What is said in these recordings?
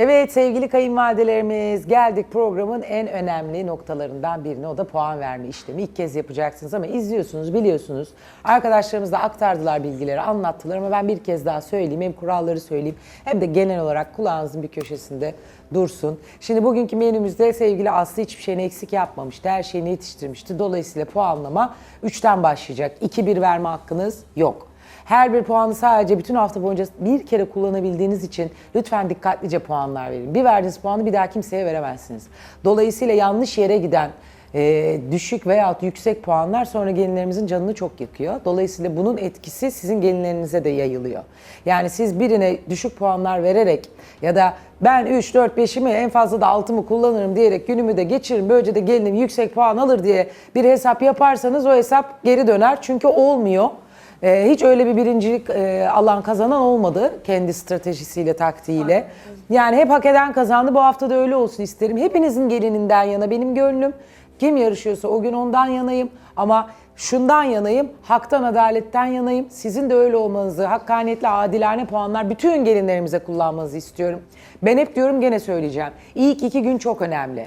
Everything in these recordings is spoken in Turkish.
Evet sevgili kayınvalidelerimiz geldik programın en önemli noktalarından birine o da puan verme işlemi. İlk kez yapacaksınız ama izliyorsunuz biliyorsunuz. Arkadaşlarımız da aktardılar bilgileri anlattılar ama ben bir kez daha söyleyeyim hem kuralları söyleyeyim hem de genel olarak kulağınızın bir köşesinde dursun. Şimdi bugünkü menümüzde sevgili Aslı hiçbir şeyini eksik yapmamıştı. Her şeyini yetiştirmişti. Dolayısıyla puanlama 3'ten başlayacak. 2-1 verme hakkınız yok. Her bir puanı sadece bütün hafta boyunca bir kere kullanabildiğiniz için lütfen dikkatlice puanlar verin. Bir verdiğiniz puanı bir daha kimseye veremezsiniz. Dolayısıyla yanlış yere giden e, düşük veya yüksek puanlar sonra gelinlerimizin canını çok yakıyor. Dolayısıyla bunun etkisi sizin gelinlerinize de yayılıyor. Yani siz birine düşük puanlar vererek ya da ben 3, 4, 5'imi en fazla da 6'mı kullanırım diyerek günümü de geçiririm. Böylece de gelinim yüksek puan alır diye bir hesap yaparsanız o hesap geri döner. Çünkü olmuyor. Ee, hiç öyle bir birincilik e, alan kazanan olmadı kendi stratejisiyle, taktiğiyle. Yani hep hak eden kazandı. Bu hafta da öyle olsun isterim. Hepinizin gelininden yana benim gönlüm. Kim yarışıyorsa o gün ondan yanayım. Ama şundan yanayım, haktan, adaletten yanayım. Sizin de öyle olmanızı, hakkaniyetli, adilane puanlar bütün gelinlerimize kullanmanızı istiyorum. Ben hep diyorum gene söyleyeceğim. İlk iki gün çok önemli.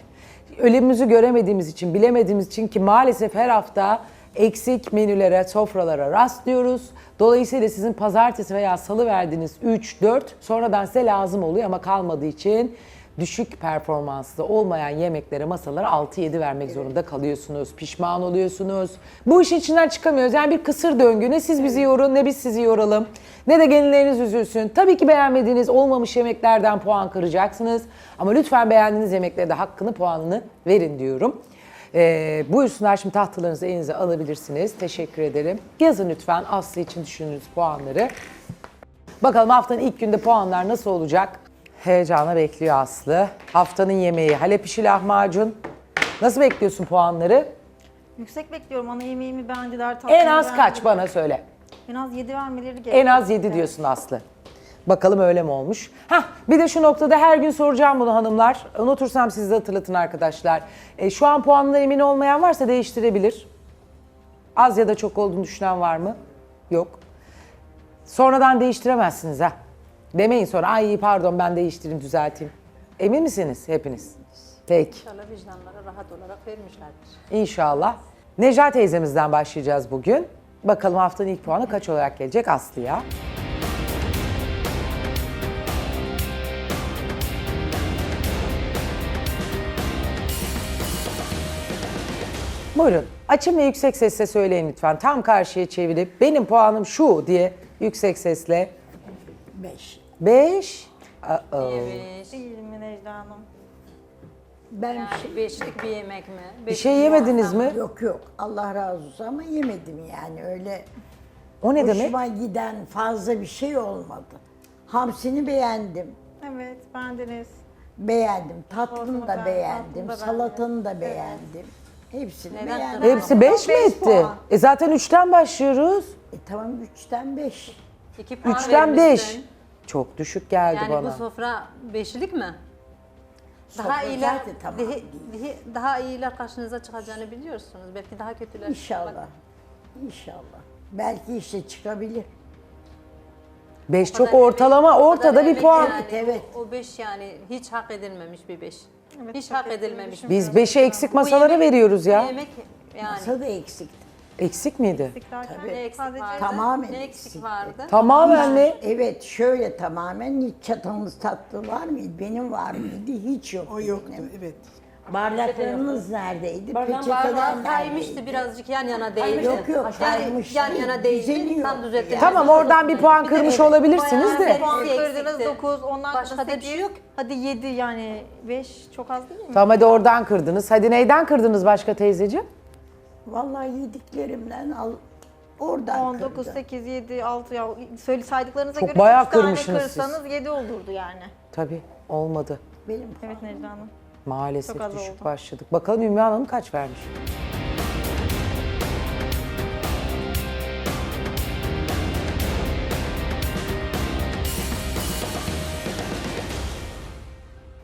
Ölümümüzü göremediğimiz için, bilemediğimiz için ki maalesef her hafta eksik menülere, sofralara rastlıyoruz. Dolayısıyla sizin pazartesi veya salı verdiğiniz 3, 4 sonradan size lazım oluyor ama kalmadığı için düşük performanslı olmayan yemeklere, masalara 6-7 vermek zorunda kalıyorsunuz. Pişman oluyorsunuz. Bu işin içinden çıkamıyoruz. Yani bir kısır döngü. Ne siz bizi yorun ne biz sizi yoralım. Ne de gelinleriniz üzülsün. Tabii ki beğenmediğiniz olmamış yemeklerden puan kıracaksınız. Ama lütfen beğendiğiniz yemeklere de hakkını, puanını verin diyorum. Ee, buyursunlar şimdi tahtalarınızı elinize alabilirsiniz. Teşekkür ederim. Yazın lütfen Aslı için düşündüğünüz puanları. Bakalım haftanın ilk günde puanlar nasıl olacak? Heyecana bekliyor Aslı. Haftanın yemeği Halep işi lahmacun. Nasıl bekliyorsun puanları? Yüksek bekliyorum. Ana yemeğimi beğendiler. En tatlımı az kaç beğendiler. bana söyle. En az 7 vermeleri gerekiyor. En az 7 diyorsun Aslı. Bakalım öyle mi olmuş? Hah bir de şu noktada her gün soracağım bunu hanımlar. Unutursam siz de hatırlatın arkadaşlar. E, şu an puanına emin olmayan varsa değiştirebilir. Az ya da çok olduğunu düşünen var mı? Yok. Sonradan değiştiremezsiniz ha. Demeyin sonra ay pardon ben değiştireyim düzelteyim. Emin misiniz hepiniz? Peki. İnşallah vicdanlara rahat olarak vermişlerdir. İnşallah. Necla teyzemizden başlayacağız bugün. Bakalım haftanın ilk puanı kaç olarak gelecek Aslı'ya? Buyurun. Açın ve yüksek sesle söyleyin lütfen. Tam karşıya çevirip benim puanım şu diye yüksek sesle. 5. 5. Beş. Değil mi Necla Hanım? Ben Yani şey, beşlik bir yemek mi? Bir şey yemediniz mi? yok yok Allah razı olsun ama yemedim yani öyle O ne demek? hoşuma giden fazla bir şey olmadı. Hamsini beğendim. Evet beğendiniz. Beğendim. Tatlını da beğendim, beğendim. tatlını da Salatanı da beğendim. Hepsini Neden beğendim. kırdın? Hepsi 5 mi Beş etti? puan. E zaten 3'ten başlıyoruz. E tamam 3'ten 5. İki puan 3'ten 5. vermişsin. Çok düşük geldi Yani bana. bu sofra beşlik mi? Daha Sofra iyiler, zaten tamam daha, değil. daha- iyiler karşınıza çıkacağını biliyorsunuz. Belki daha kötüler. İnşallah. İnşallah. Belki işte çıkabilir. 5 O çok kadar ortalama, o ortada kadar bir emek puan. yani. Evet. O beş yani hiç hak edilmemiş bir beş. Evet, hiç hak edilmemiş. Biz 5'e eksik Bu masalara yemek- veriyoruz ya. Yemek yani. Masa da eksikti. Eksik miydi? Eksik Tabii. ne eksik sadece vardı? Tamamen ne eksik. eksik vardı? Tamamen mi? Evet şöyle tamamen hiç çatalınız tatlı var mıydı? Benim var mıydı? Hiç yoktu. O yoktu benim. evet. Bardaklarınız neredeydi? Bardağın Peçeteler bardağı kaymıştı birazcık yan yana değildi. Yok, yok, yani kaymış yan değil, yana değildi. düzeliyor. Tam düzeltti. Tamam oradan bir puan kırmış olabilirsiniz de. puan Eksikti. kırdınız 9, ondan Başka da bir 8. şey yok. Hadi 7 yani 5 çok az değil mi? Tamam hadi oradan kırdınız. Hadi neyden kırdınız başka teyzeciğim? Vallahi yediklerimden al oradan 19, kırdım. 8, 7, 6 ya söyle saydıklarınıza Çok göre bayağı üç tane kırmışsınız siz. kırsanız 7 olurdu yani. Tabii olmadı. Benim Evet Necla Hanım. Maalesef Çok az düşük oldu. başladık. Bakalım Ümmü Hanım kaç vermiş?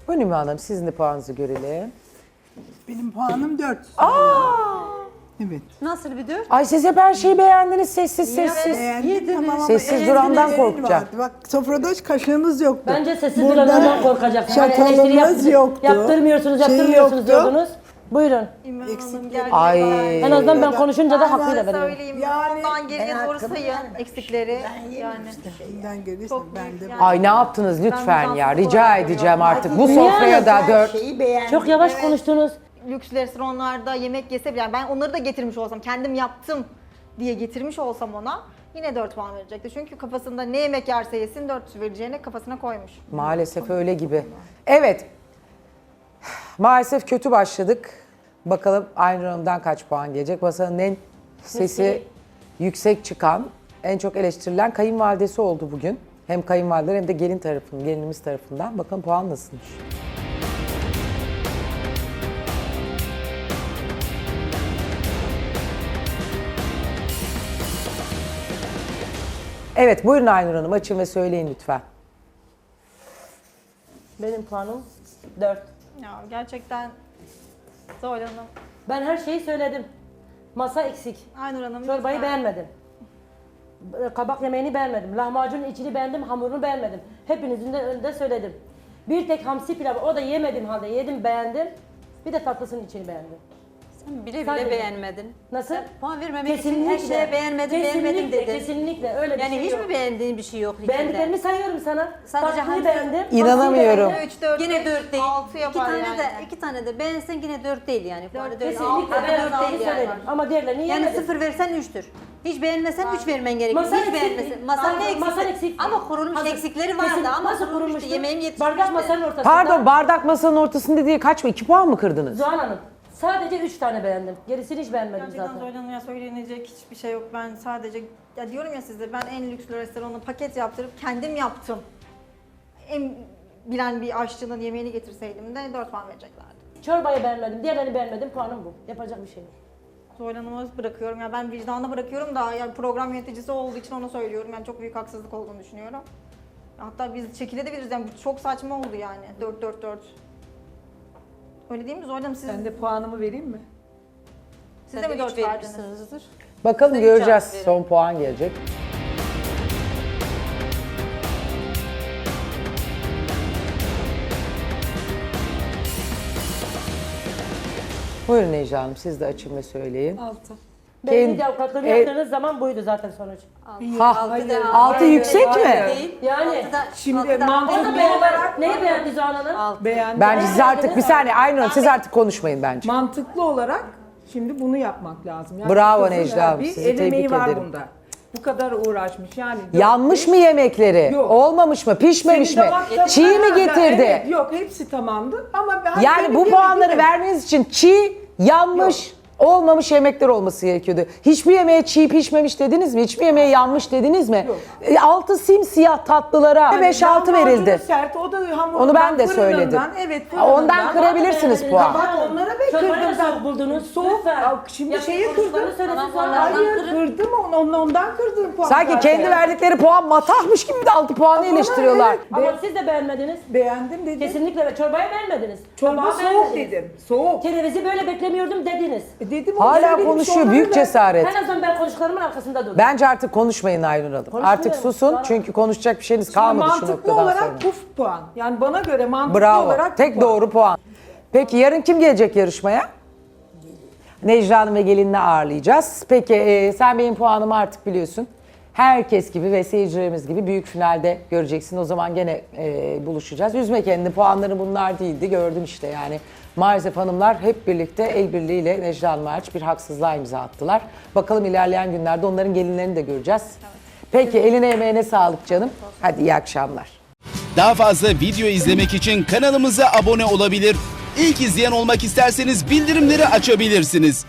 Buyurun Ümmü Hanım sizin de puanınızı görelim. Benim puanım 4. Evet. Nasıl bir dört? Ay siz hep her şeyi beğendiniz sessiz sessiz. Beğendim, tamam ama Sessiz durandan vardı. Bak sofrada hiç kaşığımız yoktu. Bence sessiz Burada duranlardan. Hani eleştiri Çatalımız yaptır- yoktu. Yaptırmıyorsunuz, Şey yaptırmıyorsunuz yoktu. diyordunuz. Buyurun. İmran Eksik Hanım geldi. Ay. En azından ben konuşunca da Ben hakkıyla size veriyorum. söyleyeyim. Yani Ondan geriye ben doğru sayın eksikleri. Ben yani. Elinden gelirse Çok ben büyük de. yani. Ay ne yaptınız lütfen ya rica edeceğim artık. Bu sofraya da dört. Çok yavaş Evet. konuştunuz. Lüks restoranlarda yemek yese bile yani ben onları da getirmiş olsam kendim yaptım diye getirmiş olsam ona yine 4 puan verecekti. Çünkü kafasında ne yemek yerse yesin 4 vereceğini kafasına koymuş. Maalesef öyle gibi. Evet. Maalesef kötü başladık. Bakalım Aynur Hanım'dan kaç puan gelecek? Masanın en sesi yüksek çıkan, en çok eleştirilen kayınvalidesi oldu bugün. Hem kayınvalideler hem de gelin tarafının, gelinimiz tarafından. Bakalım puan nasılmış? Evet buyurun Aynur Hanım açın ve söyleyin lütfen. Benim puanım 4. Ya gerçekten Zuhal Hanım, Ben her şeyi söyledim. Masa eksik. Aynur Hanım Çorbayı lütfen. beğenmedim. Kabak yemeğini beğenmedim. Lahmacunun içini beğendim, hamurunu beğenmedim. Hepinizin de önünde söyledim. Bir tek hamsi pilavı, o da yemedim halde yedim, beğendim. Bir de tatlısının içini beğendim. Bile bile Sadece- beğenmedin. Nasıl? Puan vermemek için her şeye beğenmedim, beğenmedim kesinlikle, dedin. Kesinlikle öyle bir Yani şey hiç yok. mi beğendiğin bir şey yok? içinde? Beğendiklerimi sayıyorum sana. Sadece Tatlıyı hamsi- beğendim. İnanamıyorum. beğendim. 3, 4, Yine 4 değil. 6 iki yapar tane yani. de iki tane de beğensen yine 4 değil yani. Puanı dört. Kesinlikle Altı, ben dört altıyı değil yani. söyledim. Ama diğerlerini Yani yemedim. 0 versen 3'tür. Hiç beğenmesen 3 vermen gerekiyor. Masa Hiç eksik beğenmesen. mi? Masa ne eksik? Masa eksik. Ama kurulmuş Hazır- eksikleri vardı Kesin- ama nasıl kurulmuştu. kurulmuştu? Yemeğim yetişmişti. Bardak masanın ortasında. Pardon bardak masanın ortasında diye kaç mı? 2 puan mı kırdınız? Zuhal Hanım sadece 3 tane beğendim. Gerisini hiç beğenmedim Gerçekten zaten. Zuhal Hanım'a söylenecek hiçbir şey yok. Ben sadece, ya diyorum ya size ben en lüks restoranı paket yaptırıp kendim yaptım. En bilen bir aşçının yemeğini getirseydim de 4 puan vereceklerdi. Çorbayı beğenmedim, diğerlerini beğenmedim. Puanım bu. Yapacak bir şey yok. Hanım'a bırakıyorum. Ya ben vicdanına bırakıyorum da yani program yöneticisi olduğu için onu söylüyorum. Yani çok büyük haksızlık olduğunu düşünüyorum. Hatta biz çekilebiliriz. Yani bu çok saçma oldu yani. 4 4 4. Öyle değil mi Zuhal Hanım? Siz, Ben de puanımı vereyim mi? siz de mi 4 verdiniz? Bakalım Sen üç göreceğiz. verin. Son puan gelecek. Buyurun Necla Hanım siz de açın ve söyleyin. Altı. Belli avukatlığını e- yaptığınız zaman buydu zaten sonuç. Ha, Altı yüksek mi? Yani. Şimdi altı da- mantıklı O da Altı- beğenmedi. olarak- Neyi beğendi Zuhal Hanım? Beğendim. Bence siz artık bir saniye Aynur Hanım siz artık konuşmayın bence. Mantıklı olarak şimdi bunu yapmak lazım. Bravo kızın Necla Hanım, bir sizi el emeği tebrik var ederim. bunda. Bu kadar uğraşmış yani. Yanmış mı yemekleri? Yok. Olmamış mı? Pişmemiş Senin mi? tadına Çiğ mi getirdi? Evet, yok hepsi tamamdı ama ben Yani benim bu yemeğim puanları vermeniz için çiğ, yanmış, olmamış yemekler olması gerekiyordu. Hiçbir yemeğe çiğ pişmemiş dediniz mi? Hiçbir yemeğe yanmış dediniz mi? Yok. E, Altı simsiyah tatlılara 5-6 Lahmacunu verildi. Sert, o da hamurundan, Onu ben de fırınından, söyledim. Evet ondan kırabilirsiniz Beğenmediniz. puan. Bak onlara ben Çorbayı kırdım. buldunuz. Soğuk. Al, Şimdi şeyi konuşmaları kırdım. söylesin Tamam, sonra. Hayır kırdım onu, ondan, ondan kırdım puan. Sanki kendi verdikleri puan matahmış gibi de 6 puanı eleştiriyorlar. evet. Ama siz de beğenmediniz. Beğendim dedim. Kesinlikle ve çorbayı beğenmediniz. Çorba Tabağı soğuk beğenmediniz. dedim. Soğuk. Kerevizi böyle beklemiyordum dediniz. E dedim, Hala konuşuyor sonradan büyük ben- cesaret. En azından ben konuştuklarımın arkasında durdum. Bence artık konuşmayın Aynur Hanım. Artık susun Sonra- çünkü konuşacak bir şeyiniz kalmadı şu mantıklı noktadan olarak sonra. puf puan. Yani bana göre mantıklı Bravo. olarak Tek puan. doğru puan. Peki yarın kim gelecek yarışmaya? Necla Hanım ve gelinini ağırlayacağız. Peki e, sen benim puanımı artık biliyorsun. Herkes gibi ve seyircilerimiz gibi büyük finalde göreceksin. O zaman gene e, buluşacağız. Üzme kendini puanları bunlar değildi. Gördüm işte yani. Maalesef hanımlar hep birlikte el birliğiyle Necla Hanım hariç bir haksızlığa imza attılar. Bakalım ilerleyen günlerde onların gelinlerini de göreceğiz. Peki eline emeğine sağlık canım. Hadi iyi akşamlar. Daha fazla video izlemek için kanalımıza abone olabilir. İlk izleyen olmak isterseniz bildirimleri açabilirsiniz.